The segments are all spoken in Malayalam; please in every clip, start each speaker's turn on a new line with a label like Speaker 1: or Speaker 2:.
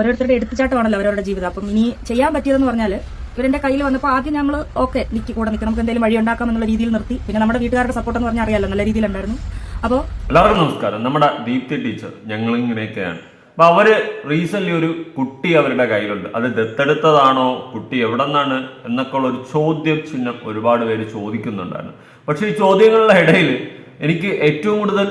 Speaker 1: ഓരോരുത്തരുടെ എടുത്തുചാട്ടമാണല്ലോ അവരവരുടെ ജീവിതം. അപ്പം ഇനി ചെയ്യാൻ പറ്റിയതെന്ന് പറഞ്ഞാൽ ഇവരെന്റെ കയ്യിൽ വന്നപ്പോൾ ആദ്യം നമ്മൾ ഓക്കെ നിൽക്കി കൂടെ നിൽക്കണം നമുക്ക് എന്തെങ്കിലും വഴി ഉണ്ടാക്കാം എന്നുള്ള രീതിയിൽ നിർത്തി. പിന്നെ നമ്മുടെ വീട്ടുകാരുടെ സപ്പോർട്ട് എന്ന് പറഞ്ഞാൽ അറിയാലോ നല്ല രീതിയിലുണ്ടായിരുന്നു അപ്പോൾ
Speaker 2: എല്ലാവർക്കും നമസ്കാരം. നമ്മുടെ ദീപ്തി ടീച്ചർ ഞങ്ങൾ ഇങ്ങനെയൊക്കെയാണ് അപ്പൊ അവർ റീസെന്റ് ഒരു കുട്ടി അവരുടെ കയ്യിലുണ്ട്. അത് ദത്തെടുത്തതാണോ? കുട്ടി എവിടെ നിന്നാണ് എന്നൊക്കെ ഉള്ള ഒരു ചോദ്യ ചിഹ്നം ഒരുപാട് പേര് ചോദിക്കുന്നുണ്ടായിരുന്നു. പക്ഷെ ഈ ചോദ്യങ്ങളുടെ ഇടയിൽ എനിക്ക് ഏറ്റവും കൂടുതൽ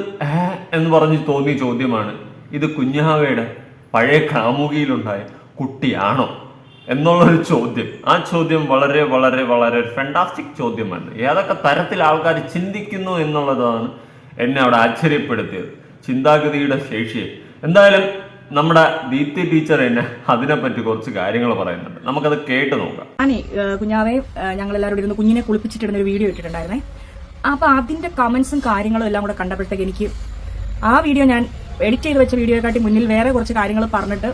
Speaker 2: എന്ന് പറഞ്ഞ് തോന്നിയ ചോദ്യമാണ് ഇത് കുഞ്ഞാവയുടെ പഴയ കാമുകിയിലുണ്ടായ കുട്ടിയാണോ എന്നുള്ളൊരു ചോദ്യം. ആ ചോദ്യം വളരെ വളരെ വളരെ ഫെൻഡാസ്റ്റിക് ചോദ്യമാണ്. ഏതൊക്കെ തരത്തിൽ ആൾക്കാർ ചിന്തിക്കുന്നു എന്നുള്ളതാണ് എന്നെ അവിടെ ആശ്ചര്യപ്പെടുത്തിയത്. ചിന്താഗതിയുടെ ശേഷിയെ. എന്തായാലും നമ്മുടെ ദീപ്തി ടീച്ചർ എന്നെ അതിനെപ്പറ്റി കുറച്ച് കാര്യങ്ങൾ പറയുന്നുണ്ട്. നമുക്കത് കേട്ട് നോക്കാം.
Speaker 1: ഞാനേ കുഞ്ഞാവെ ഞങ്ങൾ എല്ലാവരും ഇരുന്ന് കുഞ്ഞിനെ കുളിപ്പിച്ചിട്ടിരുന്ന ഒരു വീഡിയോ ഇട്ടിട്ടുണ്ടായിരുന്നേ. അപ്പൊ അതിന്റെ കമന്റ്സും കാര്യങ്ങളും എല്ലാം കൂടെ കണ്ടപ്പോഴത്തേക്ക് എനിക്ക് ആ വീഡിയോ ഞാൻ എഡിറ്റ് ചെയ്ത് വെച്ച വീഡിയോയെക്കാട്ടി മുന്നിൽ വേറെ കുറച്ച് കാര്യങ്ങൾ പറഞ്ഞിട്ട്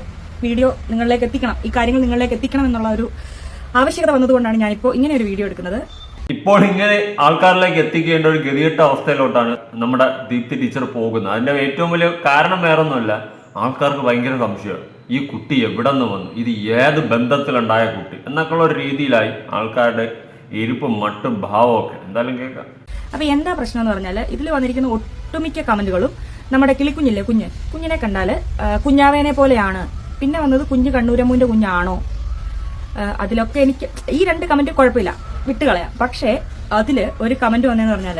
Speaker 1: വീഡിയോ നിങ്ങളിലേക്ക് എത്തിക്കണം. ഈ കാര്യങ്ങൾ നിങ്ങളിലേക്ക് എത്തിക്കണം എന്നുള്ള ഒരു ആവശ്യകത വന്നതുകൊണ്ടാണ് ഞാനിപ്പോൾ ഇങ്ങനെ ഒരു വീഡിയോ എടുക്കുന്നത്.
Speaker 2: ഇപ്പോൾ ഇങ്ങനെ ആൾക്കാരിലേക്ക് എത്തിക്കേണ്ട ഒരു ഗതികെട്ട അവസ്ഥയിലോട്ടാണ് നമ്മുടെ ദീപ്തി ടീച്ചർ പോകുന്നത്. അതിന്റെ ഏറ്റവും വലിയ കാരണം വേറൊന്നുമല്ല ആൾക്കാർക്ക് ഭയങ്കര സംശയമാണ് ഈ കുട്ടി എവിടെ നിന്ന് വന്നു? ഇത് ഏത് ബന്ധത്തിലുണ്ടായ കുട്ടി? എന്നൊക്കെയുള്ള ഒരു രീതിയിലായി ആൾക്കാരുടെ ഇരിപ്പും മട്ടും ഭാവമൊക്കെ എന്തായാലും കേൾക്കാം.
Speaker 1: അപ്പൊ എന്താ പ്രശ്നം എന്ന് പറഞ്ഞാൽ ഇതിൽ വന്നിരിക്കുന്ന ഒട്ടുമിക്ക കമന്റുകളും നമ്മുടെ കിളിക്കുഞ്ഞില്ലേ കുഞ്ഞ്? കുഞ്ഞിനെ കണ്ടാൽ കുഞ്ഞാവേനെ പോലെയാണ്. പിന്നെ വന്നത് കുഞ്ഞ് കണ്ണൂരമ്മൂന്റെ കുഞ്ഞാണോ? അതിലൊക്കെ എനിക്ക് ഈ രണ്ട് കമന്റ് കുഴപ്പമില്ല. വിട്ടുകളയാം. പക്ഷേ അതിൽ ഒരു കമന്റ് വന്നതെന്ന് പറഞ്ഞാൽ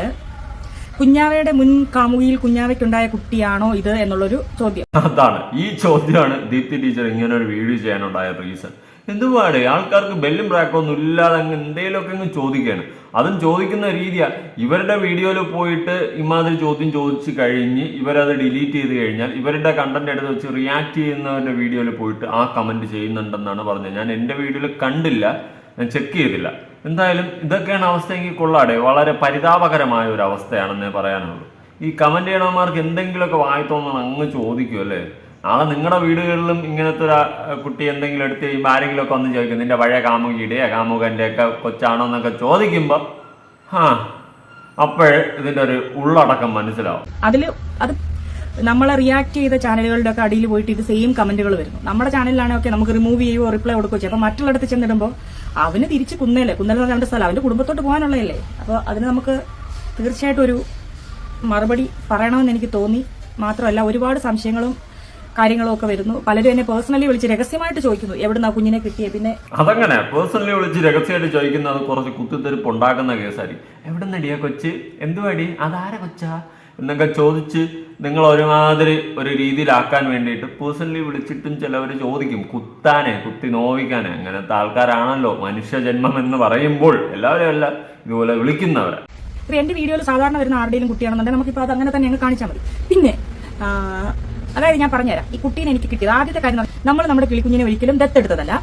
Speaker 1: കുഞ്ഞാവയുടെ മുൻ കാമുകിയിൽ കുഞ്ഞാവയ്ക്കുണ്ടായ കുട്ടിയാണോ ഇത് എന്നുള്ളൊരു ചോദ്യം.
Speaker 2: അതാണ്. ഈ ചോദ്യമാണ് ദീപ്തി ടീച്ചർ ഇങ്ങനെ ഒരു വീഡിയോ ചെയ്യാനുണ്ടായ റീസൺ. എന്തുപാട് ആൾക്കാർക്ക് ബെല്ലും ബ്രാക്കോ ഒന്നും ഇല്ലാതെ അങ്ങ് എന്തെങ്കിലുമൊക്കെ അങ്ങ് ചോദിക്കുകയാണ് അതും ചോദിക്കുന്ന രീതിയാ. ഇവരുടെ വീഡിയോയിൽ പോയിട്ട് ഇമാതിരി ചോദ്യം ചോദിച്ചു കഴിഞ്ഞ് ഇവരത് ഡിലീറ്റ് ചെയ്ത് കഴിഞ്ഞാൽ ഇവരുടെ കണ്ടന്റ് എടുത്ത് വെച്ച് റിയാക്ട് ചെയ്യുന്നവരുടെ വീഡിയോയിൽ പോയിട്ട് ആ കമന്റ് ചെയ്യുന്നുണ്ടെന്നാണ് പറഞ്ഞത്. ഞാൻ എന്റെ വീഡിയോയിൽ കണ്ടില്ല. ഞാൻ ചെക്ക് ചെയ്തില്ല. എന്തായാലും ഇതൊക്കെയാണ് അവസ്ഥയെങ്കിൽ കൊള്ളാടെ. വളരെ പരിതാപകരമായ ഒരു അവസ്ഥയാണെന്നേ പറയാനുള്ളൂ. ഈ കമന്റ് ചെയ്യണവന്മാർക്ക് എന്തെങ്കിലുമൊക്കെ വായി തോന്നണം അങ്ങ് ചോദിക്കും അല്ലേ? നാളെ നിങ്ങളുടെ വീടുകളിലും ഇങ്ങനത്തെ ഒരു കുട്ടി എന്തെങ്കിലും എടുത്ത് കഴിയുമ്പോൾ ആരെങ്കിലും ഒക്കെ ഒന്ന് ചോദിക്കും നിന്റെ പഴയ കാമുകിയുടെയോ കാമുകന്റെ ഒക്കെ കൊച്ചാണോ എന്നൊക്കെ ചോദിക്കുമ്പോൾ ഹാ അപ്പോഴേ ഇതിന്റെ ഒരു ഉള്ളടക്കം മനസ്സിലാവും.
Speaker 1: അതിൽ അത് നമ്മളെ റിയാക്ട് ചെയ്ത ചാനലുകളുടെ ഒക്കെ അടിയിൽ പോയിട്ട് ഇത് സെയിം കമന്റുകൾ വരുന്നു. നമ്മുടെ ചാനലിലാണെങ്കിൽ ഒക്കെ നമുക്ക് റിമൂവ് ചെയ്യുമോ റിപ്ലൈ കൊടുക്കുകയോ ചെയ്യും. അപ്പൊ മറ്റുള്ളിടത്ത് ചെന്നിടുമ്പോൾ അവന് തിരിച്ച് കുന്നേലെ കുന്നേൽ എന്ന് പറഞ്ഞ സ്ഥലം. അവന്റെ കുടുംബത്തോട്ട് പോകാനുള്ളതല്ലേ? അപ്പോൾ അതിന് നമുക്ക് തീർച്ചയായിട്ടും ഒരു മറുപടി പറയണമെന്ന് എനിക്ക് തോന്നി. മാത്രമല്ല ഒരുപാട് സംശയങ്ങളും കാര്യങ്ങളും ഒക്കെ വരുന്നു. പലരും എന്നെ പേഴ്സണലി വിളിച്ച് രഹസ്യമായിട്ട് ചോദിക്കുന്നു എവിടുന്ന കുഞ്ഞിനെ കിട്ടിയേ? പിന്നെ
Speaker 2: അതങ്ങനെ. പേഴ്സണലി വിളിച്ച് രഹസ്യമായിട്ട് ചോദിക്കുന്നത് കുറച്ച് കുത്തിത്തെരിപ്പ് ഉണ്ടാക്കുന്ന കേസായിരിക്കും എവിടെ നടിയാ കൊച്ച്? എന്തുവാടി? അതാരെ കൊച്ചാ? എന്നൊക്കെ ചോദിച്ച് നിങ്ങൾ ഒരുമാതിരി ഒരു രീതിയിലാക്കാൻ വേണ്ടിയിട്ട് പേഴ്സണലി വിളിച്ചിട്ടും ചിലവർ ചോദിക്കും കുത്താനെ കുത്തി നോവിക്കാനെ. അങ്ങനത്തെ ആൾക്കാരാണല്ലോ മനുഷ്യജന്മം എന്ന് പറയുമ്പോൾ എല്ലാവരും അല്ല ഇതുപോലെ വിളിക്കുന്നവരെ.
Speaker 1: എന്റെ വീഡിയോയിൽ സാധാരണ വരുന്ന ആരുടെയും കുട്ടിയാണെന്നുണ്ടെങ്കിൽ നമുക്കിപ്പോൾ അത് അങ്ങനെ തന്നെ അങ്ങ് കാണിച്ചാൽ മതി. പിന്നെ അതായത് ഞാൻ പറഞ്ഞുതരാം. ഈ കുട്ടീനെ എനിക്ക് കിട്ടിയത് ആദ്യത്തെ കാര്യം നമ്മൾ നമ്മുടെ കിളിക്കുഞ്ഞിനെ ഒരിക്കലും ദത്തെടുത്തതല്ല.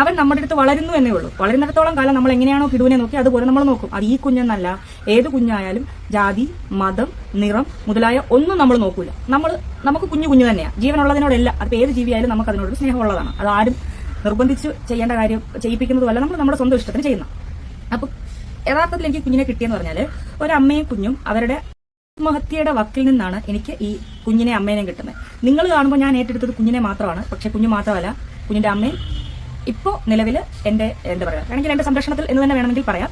Speaker 1: അവൻ നമ്മുടെ അടുത്ത് വളരുന്നു എന്നേ ഉള്ളൂ. വളരുന്നിടത്തോളം കാലം നമ്മൾ എങ്ങനെയാണോ കിടുവിനെ നോക്കി അതുപോലെ നമ്മൾ നോക്കും. അത് ഈ കുഞ്ഞെന്നല്ല ഏത് കുഞ്ഞായാലും ജാതി മതം നിറം മുതലായ ഒന്നും നമ്മൾ നോക്കൂല. നമ്മൾ നമുക്ക് കുഞ്ഞു കുഞ്ഞു തന്നെയാണ് ജീവനുള്ളതിനോടല്ല. അത് ഏത് ജീവിയായാലും നമുക്ക് അതിനോട് സ്നേഹമുള്ളതാണ്. അത് ആരും നിർബന്ധിച്ച് ചെയ്യേണ്ട കാര്യം ചെയ്യിപ്പിക്കുന്നതുമല്ല. നമ്മൾ നമ്മുടെ സ്വന്തം ഇഷ്ടത്തിന് ചെയ്യുന്ന. അപ്പൊ യഥാർത്ഥത്തിൽ എനിക്ക് കുഞ്ഞിനെ കിട്ടിയെന്ന് പറഞ്ഞാൽ ഒരമ്മയും കുഞ്ഞും അവരുടെ ആത്മഹത്യയുടെ വക്കിൽ നിന്നാണ് എനിക്ക് ഈ കുഞ്ഞിനെ അമ്മേനെ കിട്ടുന്നത്. നിങ്ങൾ കാണുമ്പോൾ ഞാൻ ഏറ്റെടുത്തത് കുഞ്ഞിനെ മാത്രമാണ്. പക്ഷെ കുഞ്ഞു മാത്രമല്ല കുഞ്ഞിന്റെ അമ്മയും ഇപ്പോ നിലവിൽ എന്റെ എന്താ പറയുക വേണമെങ്കിൽ എന്റെ സംരക്ഷണത്തിൽ എന്ന് തന്നെ വേണമെങ്കിൽ പറയാം.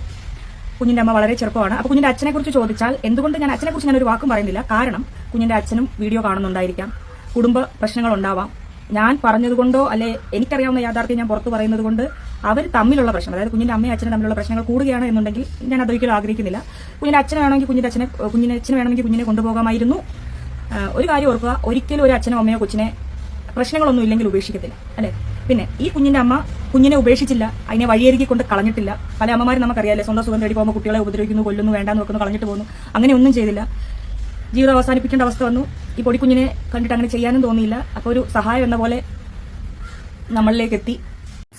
Speaker 1: കുഞ്ഞിന്റെ അമ്മ വളരെ ചെറുപ്പമാണ്. അപ്പോൾ കുഞ്ഞിന്റെ അച്ഛനെ കുറിച്ച് ചോദിച്ചാൽ എന്തുകൊണ്ട് ഞാൻ അച്ഛനെ കുറിച്ച് ഞാൻ ഒരു വാക്കും പറയുന്നില്ല. കാരണം കുഞ്ഞിന്റെ അച്ഛനും വീഡിയോ കാണുന്നുണ്ടായിരിക്കാം. കുടുംബ പ്രശ്നങ്ങൾ ഉണ്ടാവാം. ഞാൻ പറഞ്ഞതുകൊണ്ടോ അല്ലെ എനിക്കറിയാവുന്ന യാഥാർത്ഥ്യം ഞാൻ പുറത്തു പറയുന്നത് കൊണ്ട് അവർ തമ്മിലുള്ള പ്രശ്നം അതായത് കുഞ്ഞിന്റെ അമ്മയും അച്ഛനും തമ്മിലുള്ള പ്രശ്നങ്ങൾ കൂടുകയാണ് എന്നുണ്ടെങ്കിൽ ഞാൻ അതൊരിക്കലും ആഗ്രഹിക്കുന്നില്ല. കുഞ്ഞിന്റെ അച്ഛനെ വേണമെങ്കിൽ കുഞ്ഞിന്റെ അച്ഛനെ കുഞ്ഞിന്റെ അച്ഛനെ വേണമെങ്കിൽ കുഞ്ഞിനെ കൊണ്ടുപോകാമായിരുന്നു. ഒരു കാര്യം ഓർക്കുക ഒരിക്കലും ഒരു അച്ഛനോ അമ്മയോ കൊച്ചിനെ പ്രശ്നങ്ങളൊന്നും ഇല്ലെങ്കിൽ ഉപേക്ഷിക്കത്തില്ല അല്ലെ? പിന്നെ ഈ കുഞ്ഞിന്റെ അമ്മ കുഞ്ഞിനെ ഉപേക്ഷിച്ചില്ല. അതിനെ വഴിയരികി കൊണ്ട് കളഞ്ഞിട്ടില്ല. പല അമ്മമാരും നമുക്കറിയാലേ സ്വന്തം സുഖം തേടി പോകുമ്പോൾ കുട്ടികളെ ഉപദ്രവിക്കുന്നു കൊല്ലുന്നു വേണ്ടാന്ന് വെക്കുന്നു കളഞ്ഞിട്ട് പോകുന്നു. അങ്ങനെ ഒന്നും ചെയ്തില്ല. ജീവിതം അവസാനിപ്പിക്കേണ്ട അവസ്ഥ വന്നു. ഈ പൊടിക്കുഞ്ഞിനെ കണ്ടിട്ട് അങ്ങനെ ചെയ്യാനും തോന്നിയില്ല. അപ്പോൾ ഒരു സഹായം എന്ന പോലെ നമ്മളിലേക്ക് എത്തി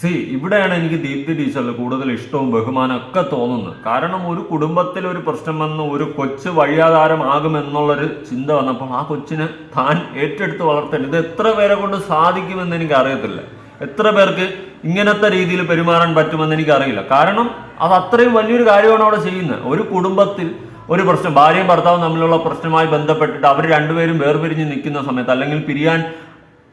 Speaker 2: സി ഇവിടെയാണ് എനിക്ക് ദീപ്തി ടീച്ചറിൽ കൂടുതൽ ഇഷ്ടവും ബഹുമാനം ഒക്കെ തോന്നുന്നത്. കാരണം ഒരു കുടുംബത്തിൽ ഒരു പ്രശ്നം വന്ന് ഒരു കൊച്ചു വഴിയാധാരമാകും എന്നുള്ളൊരു ചിന്ത വന്നപ്പോൾ ആ കൊച്ചിനെ താൻ ഏറ്റെടുത്ത് വളർത്തേണ്ടത് ഇത് എത്ര പേരെ കൊണ്ട് സാധിക്കുമെന്ന് എനിക്ക് അറിയത്തില്ല എത്ര പേർക്ക് ഇങ്ങനത്തെ രീതിയിൽ പെരുമാറാൻ പറ്റുമെന്ന് എനിക്ക് അറിയില്ല കാരണം അത് അത്രയും വലിയൊരു കാര്യമാണ് അവിടെ ചെയ്യുന്നത്. ഒരു കുടുംബത്തിൽ ഒരു പ്രശ്നം ഭാര്യയും ഭർത്താവും തമ്മിലുള്ള പ്രശ്നമായി ബന്ധപ്പെട്ടിട്ട് അവർ രണ്ടുപേരും വേർപിരിഞ്ഞ് നിൽക്കുന്ന സമയത്ത് അല്ലെങ്കിൽ പിരിയാൻ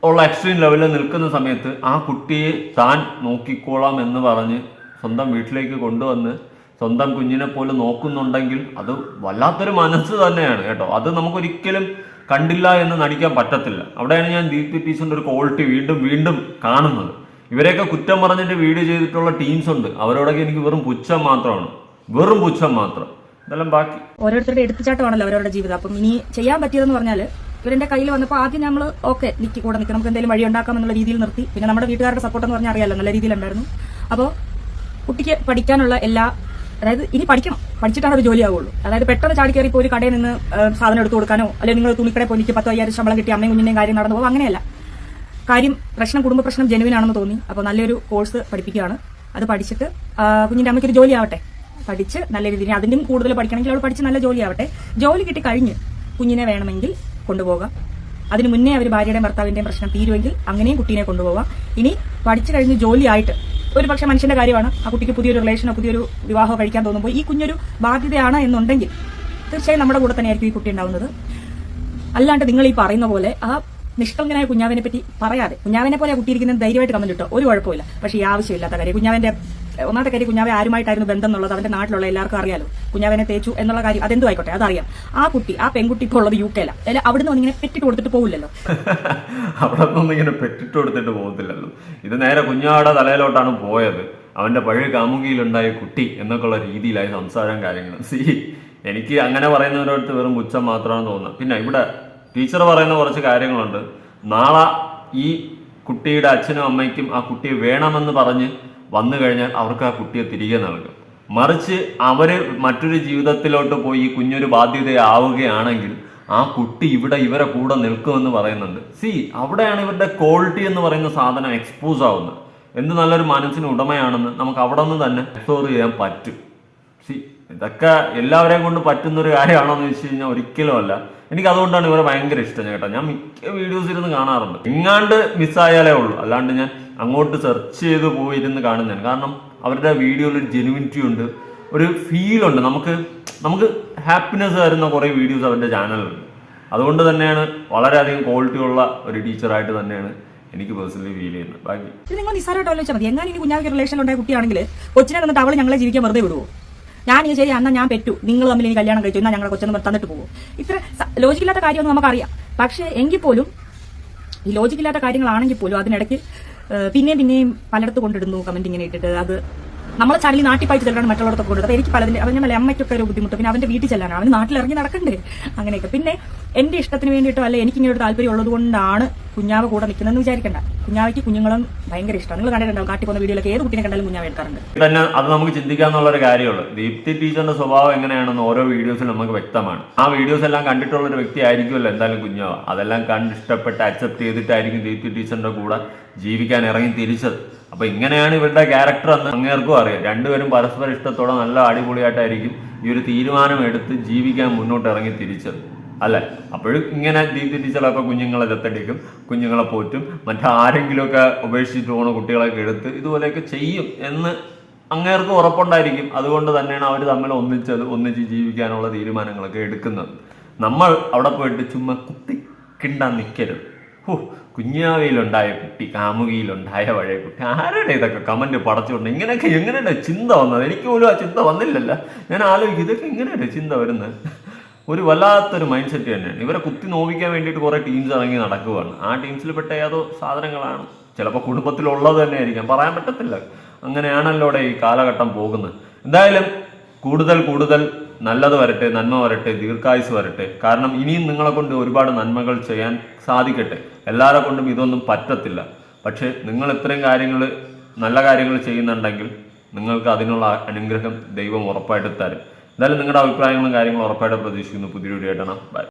Speaker 2: ഉള്ള എക്സ്ട്രീം ലെവലിൽ നിൽക്കുന്ന സമയത്ത് ആ കുട്ടിയെ താൻ നോക്കിക്കോളാം എന്ന് പറഞ്ഞ് സ്വന്തം വീട്ടിലേക്ക് കൊണ്ടുവന്ന് സ്വന്തം കുഞ്ഞിനെ പോലെ നോക്കുന്നുണ്ടെങ്കിൽ അത് വല്ലാത്തൊരു മനസ്സ് തന്നെയാണ് കേട്ടോ. അത് നമുക്കൊരിക്കലും കണ്ടില്ല എന്ന് നടിക്കാൻ പറ്റത്തില്ല. അവിടെയാണ് ഞാൻ ദീപ്തി ടീച്ചറിന്റെ ഒരു ക്വാളിറ്റി വീണ്ടും വീണ്ടും കാണുന്നത്. ഇവരെയൊക്കെ കുറ്റം പറഞ്ഞിട്ട് വീഡിയോ ചെയ്തിട്ടുള്ള ടീംസ് ഉണ്ട്. അവരോടൊക്കെ എനിക്ക് വെറും പുച്ഛം മാത്രമാണ്. വെറും പുച്ഛം മാത്രം. ഇതെല്ലാം ബാക്കി.
Speaker 1: ഓരോരുത്തരുടെ എടുത്തുചാട്ടമാണല്ലോ അവരുടെ ജീവിതം. അപ്പം ഇനി ചെയ്യാൻ പറ്റിയതെന്ന് പറഞ്ഞാൽ ഇവരെന്റെ കയ്യിൽ വന്നപ്പോൾ ആദ്യം നമ്മൾ ഓക്കെ നിൽക്കി കൂടെ നിൽക്കണം നമുക്ക് എന്തെങ്കിലും വഴി ഉണ്ടാക്കാം എന്നുള്ള രീതിയിൽ നിർത്തി. പിന്നെ നമ്മുടെ വീട്ടുകാരുടെ സപ്പോർട്ട് എന്ന് പറഞ്ഞാൽ അറിയാലോ നല്ല രീതിയിലുണ്ടായിരുന്നു അപ്പോൾ കുട്ടിക്ക് പഠിക്കാനുള്ള എല്ലാ അതായത് ഇനി പഠിക്കണം. പഠിച്ചിട്ടാണ് ഒരു ജോലി ആവുള്ളൂ അതായത് പെട്ടെന്ന് ചാടി കയറി ഒരു കടയിൽ നിന്ന് സാധനം എടുത്തു കൊടുക്കാനോ അല്ലെങ്കിൽ നിങ്ങൾ തുണിക്കടയിൽ പോയി എനിക്ക് പത്തോ അയ്യായിരം ശമ്പളം കിട്ടി അമ്മയും കുഞ്ഞിന്റെയും കാര്യം നടന്നു പോകും. അങ്ങനെയല്ല. കാര്യം പ്രശ്നം കുടുംബ പ്രശ്നം ജെനുവിൻ ആണെന്ന് തോന്നി. അപ്പോൾ നല്ലൊരു കോഴ്സ് പഠിപ്പിക്കുകയാണ്. അത് പഠിച്ചിട്ട് കുഞ്ഞിന്റെ കുഞ്ഞിന്റെ അമ്മയ്ക്ക് ഒരു ജോലി ആവട്ടെ. പഠിച്ച് നല്ല രീതിയിൽ അതിന്റെയും കൂടുതൽ പഠിക്കണമെങ്കിൽ അവൾ പഠിച്ച് നല്ല ജോലി ആവട്ടെ. ജോലി കിട്ടി കഴിഞ്ഞ് കുഞ്ഞിനെ വേണമെങ്കിൽ കൊണ്ടുപോകാം. അതിന് മുന്നേ അവർ ഭാര്യയുടെയും ഭർത്താവിന്റെയും പ്രശ്നം തീരുമെങ്കിൽ അങ്ങനെയും കുട്ടീനെ കൊണ്ടുപോകാം. ഇനി പഠിച്ചു കഴിഞ്ഞ് ജോലിയായിട്ട് ഒരു പക്ഷേ മനുഷ്യന്റെ കാര്യമാണ് ആ കുട്ടിക്ക് പുതിയൊരു റിലേഷനോ പുതിയൊരു വിവാഹമോ കഴിക്കാൻ തോന്നുമ്പോൾ ഈ കുഞ്ഞൊരു ബാധ്യതയാണ് എന്നുണ്ടെങ്കിൽ തീർച്ചയായും നമ്മുടെ കൂടെ തന്നെയായിരിക്കും ഈ കുട്ടി ഉണ്ടാവുന്നത്. അല്ലാണ്ട് നിങ്ങൾ ഈ പറയുന്ന പോലെ ആ നിഷ്കളങ്കനായ കുഞ്ഞാവിനെ പറ്റി പറയാതെ കുഞ്ഞാവിനെ പോലെ കുട്ടിയിരിക്കുന്നത് ധൈര്യമായിട്ട് കമന്റ് ഇട്ടോ ഒരു കുഴപ്പമില്ല പക്ഷേ ഈ ആവശ്യമില്ലാത്ത കാര്യം കുഞ്ഞാവിന്റെ ഒന്നാമത്തെ കാര്യം കുഞ്ഞാവെ ആരുമായിട്ടായിരുന്നു ബന്ധം എന്നുള്ളത് അവന്റെ നാട്ടിലുള്ള എല്ലാവർക്കും അറിയാലോ. കുഞ്ഞാവിനെ തേച്ചു എന്നുള്ള കാര്യം അതെന്തോ ആയിക്കോട്ടെ അതറിയാം. ആ കുട്ടി ആ പെൺകുട്ടി ഇപ്പോൾ ഉള്ളത് യു കെയില. അല്ലെ അവിടുന്ന് ഇങ്ങനെ പെറ്റിട്ട് കൊടുത്തിട്ട് പോകില്ലല്ലോ
Speaker 2: അവിടെ ഇങ്ങനെ പെറ്റിട്ട് കൊടുത്തിട്ട് പോകത്തില്ലല്ലോ. ഇത് നേരെ കുഞ്ഞാടെ തലയിലോട്ടാണ് പോയത്. അവന്റെ പഴയ കാമുകിയിലുണ്ടായ കുട്ടി എന്നൊക്കെയുള്ള രീതിയിലായി സംസാരം കാര്യങ്ങൾ സി എനിക്ക് അങ്ങനെ പറയുന്നവരോടത്ത് വെറും പുച്ഛം മാത്രമാണ് തോന്നുന്നത്. പിന്നെ ഇവിടെ ടീച്ചർ പറയുന്ന കുറച്ച് കാര്യങ്ങളുണ്ട്. നാളെ ഈ കുട്ടിയുടെ അച്ഛനും അമ്മയ്ക്കും ആ കുട്ടിയെ വേണമെന്ന് പറഞ്ഞ് വന്നു കഴിഞ്ഞാൽ അവർക്ക് ആ കുട്ടിയെ തിരികെ നൽകും. മറിച്ച് അവർ മറ്റൊരു ജീവിതത്തിലോട്ട് പോയി കുഞ്ഞൊരു ബാധ്യതയാവുകയാണെങ്കിൽ ആ കുട്ടി ഇവിടെ ഇവരെ കൂടെ നിൽക്കുമെന്ന് പറയുന്നുണ്ട്. സി അവിടെയാണ് ഇവരുടെ ക്വാളിറ്റി എന്ന് പറയുന്ന സാധനം എക്സ്പോസ് ആവുന്നത്. എന്ത് നല്ലൊരു മനസ്സിന് ഉടമയാണെന്ന് നമുക്ക് അവിടെ നിന്ന് തന്നെ എക്സ്പ്ലോർ ചെയ്യാൻ പറ്റും. സി ഇതൊക്കെ എല്ലാവരെയും കൊണ്ട് പറ്റുന്ന ഒരു കാര്യമാണോ എന്ന് വെച്ച് കഴിഞ്ഞാൽ ഒരിക്കലും അല്ല. എനിക്ക് അതുകൊണ്ടാണ് ഇവരെ ഭയങ്കര ഇഷ്ടം കേട്ടോ. ഞാൻ മിക്ക വീഡിയോസ് ഇരുന്ന് കാണാറുണ്ട്. എങ്ങാണ്ട് മിസ്സായാലേ ഉള്ളൂ. അല്ലാണ്ട് ഞാൻ അങ്ങോട്ട് സെർച്ച് ചെയ്ത് പോയിരുന്ന് കാണുന്നതാണ്. കാരണം അവരുടെ വീഡിയോയിൽ ഒരു ജെനുവിനിറ്റി ഉണ്ട് ഒരു ഫീലുണ്ട് നമുക്ക് നമുക്ക് ഹാപ്പിനെസ് തരുന്ന കുറേ വീഡിയോസ് അവരുടെ ചാനലിലുണ്ട് അതുകൊണ്ട് തന്നെയാണ് വളരെയധികം ക്വാളിറ്റി ഉള്ള ഒരു ടീച്ചറായിട്ട് തന്നെയാണ് എനിക്ക് പേഴ്സണലി ഫീൽ ചെയ്യുന്നത്. ബാക്കി.
Speaker 1: നിങ്ങൾ നിസ്സാരമായിട്ട് ആലോചിച്ചാൽ മതി. എങ്ങനെ ഇനി കുഞ്ഞാവിക്ക് റിലേഷൻ ഉണ്ടായ കുട്ടിയാണെങ്കിൽ കൊച്ചിനെ തന്നിട്ട് അവൾ ഞങ്ങളെ ജീവിക്കാൻ വെറുതെ വിടുവോ? ഞാൻ ഈ ശരി അന്നാ ഞാൻ പെറ്റു. നിങ്ങൾ തമ്മിൽ ഇനി കല്യാണം കഴിച്ചു എന്നാൽ ഞങ്ങളെ കൊച്ചൊന്ന് തന്നിട്ട് പോകും ഇത്ര ലോജിക്കില്ലാത്ത കാര്യമൊന്നും നമുക്കറിയാം. പക്ഷേ എങ്കിൽ പോലും ഈ ലോജിക്കില്ലാത്ത കാര്യങ്ങളാണെങ്കിൽ പോലും അതിനിടയ്ക്ക് പിന്നെയും പിന്നെയും പലയിടത്ത് കൊണ്ടിടുന്നു കമന്റ് ഇങ്ങനെ ഇട്ടിട്ട്. അത് നമ്മളെ ചാനലിൽ നാട്ടിൽ പോയിട്ട് ചെല്ലാണ് മറ്റുള്ളവർക്ക് അപ്പോൾ എനിക്ക് പലതിന് അവന്റെ മേലെ അമ്മയ്ക്കൊക്കെ ഒരു ബുദ്ധിമുട്ട്. പിന്നെ അവന്റെ വീട്ടിൽ ചെല്ലാനാണ്. അവന് നാട്ടിൽ ഇറങ്ങി നടക്കണ്ടേ? അങ്ങനെയൊക്കെ. പിന്നെ എന്റെ ഇഷ്ടത്തിന് വേണ്ടിയിട്ടോ അല്ലെ എനിക്കിങ്ങനെ ഒരു താല്പര്യം ഉള്ളത് കൊണ്ടാണ് കുഞ്ഞാവ് കൂടെ നിൽക്കുന്നതെന്ന് വിചാരിക്കണ്ട. കുഞ്ഞാവയ്ക്ക് കുഞ്ഞുങ്ങളും ഭയങ്കര ഇഷ്ടമാണ്. നിങ്ങൾ കണ്ടിട്ടുണ്ടാവും കാട്ടി പോകുന്ന വീഡിയോയിലൊക്കെ ഏത് കുട്ടിനെ കണ്ടാലും കുഞ്ഞാവ് എടുക്കാറുണ്ട്.
Speaker 2: തന്നെ അത് നമുക്ക് ചിന്തിക്കാന്നുള്ള ഒരു കാര്യമുള്ളൂ. ദീപ്തി ടീച്ചറിന്റെ സ്വഭാവം എങ്ങനെയാണെന്ന് ഓരോ വീഡിയോസിൽ നമുക്ക് വ്യക്തമാണ്. ആ വീഡിയോസ് എല്ലാം കണ്ടിട്ടുള്ള ഒരു വ്യക്തി ആയിരിക്കുമല്ലോ എന്തായാലും കുഞ്ഞാവ. അതെല്ലാം കണ്ട് ഇഷ്ടപ്പെട്ട് അക്സെപ്റ്റ് ചെയ്തിട്ടായിരിക്കും ദീപ്തി ടീച്ചറിന്റെ കൂടെ ജീവിക്കാൻ ഇറങ്ങി തിരിച്ചത്. അപ്പൊ ഇങ്ങനെയാണ് ഇവരുടെ ക്യാരക്ടർ എന്ന് അങ്ങേർക്കും അറിയാം. രണ്ടുപേരും പരസ്പര ഇഷ്ടത്തോടെ നല്ല അടിപൊളിയായിട്ടായിരിക്കും ഈ ഒരു തീരുമാനം എടുത്ത് ജീവിക്കാൻ മുന്നോട്ട് ഇറങ്ങി തിരിച്ചത്. അല്ലേ? അപ്പോഴും ഇങ്ങനെ ദീപ്തി ചിലപ്പോൾ കുഞ്ഞുങ്ങളെ ദത്തെടുക്കും കുഞ്ഞുങ്ങളെ പോറ്റും മറ്റാരെങ്കിലുമൊക്കെ ഉപേക്ഷിച്ചിട്ട് പോകുന്ന കുട്ടികളൊക്കെ എടുത്ത് ഇതുപോലെയൊക്കെ ചെയ്യും എന്ന് അങ്ങേർക്ക് ഉറപ്പുണ്ടായിരിക്കും. അതുകൊണ്ട് തന്നെയാണ് അവർ തമ്മിൽ ഒന്നിച്ചത് ഒന്നിച്ച് ജീവിക്കാനുള്ള തീരുമാനങ്ങളൊക്കെ എടുക്കുന്നത്. നമ്മൾ അവിടെ പോയിട്ട് ചുമ്മാ കുത്തി കിണ്ടാൻ നിൽക്കരുത് ഹോ കുഞ്ഞാവയിലുണ്ടായ കുട്ടി കാമുകിയിലുണ്ടായ പഴയ കുട്ടി ആരുടെ ഇതൊക്കെ കമന്റ് പടച്ചുകൊണ്ട് ഇങ്ങനെയൊക്കെ എങ്ങനെയാണ് ചിന്ത വന്നത്? എനിക്ക് പോലും ആ ചിന്ത വന്നില്ലല്ലോ. ഞാൻ ആലോചിക്കും ഇതൊക്കെ എങ്ങനെയുണ്ട് ചിന്ത വരുന്നത്? ഒരു വല്ലാത്തൊരു മൈൻഡ് സെറ്റ് തന്നെയാണ്. ഇവരെ കുത്തി നോവിക്കാൻ വേണ്ടിയിട്ട് കുറേ ടീംസ് ഇറങ്ങി നടക്കുകയാണ് ആ ടീംസിൽ പെട്ട ഏതോ സാധനങ്ങളാണ്. ചിലപ്പോൾ കുടുംബത്തിലുള്ളത് തന്നെ ആയിരിക്കാം പറയാൻ പറ്റത്തില്ല. അങ്ങനെയാണല്ലോ ഈ കാലഘട്ടം പോകുന്നത്. എന്തായാലും കൂടുതൽ കൂടുതൽ നല്ലത് വരട്ടെ നന്മ വരട്ടെ ദീർഘായുസ് വരട്ടെ. കാരണം ഇനിയും നിങ്ങളെ കൊണ്ട് ഒരുപാട് നന്മകൾ ചെയ്യാൻ സാധിക്കട്ടെ. എല്ലാവരെ കൊണ്ടും ഇതൊന്നും പറ്റത്തില്ല. പക്ഷേ നിങ്ങൾ ഇത്രയും കാര്യങ്ങൾ നല്ല കാര്യങ്ങൾ ചെയ്യുന്നുണ്ടെങ്കിൽ നിങ്ങൾക്ക് അതിനുള്ള അനുഗ്രഹം ദൈവം ഉറപ്പായിട്ട് തരും. എന്തായാലും നിങ്ങളുടെ അഭിപ്രായങ്ങളും കാര്യങ്ങളും ഉറപ്പായിട്ട് പ്രതീക്ഷിക്കുന്നു. പുതിയൊരു വീഡിയോ ആയിട്ടാണ് ബൈ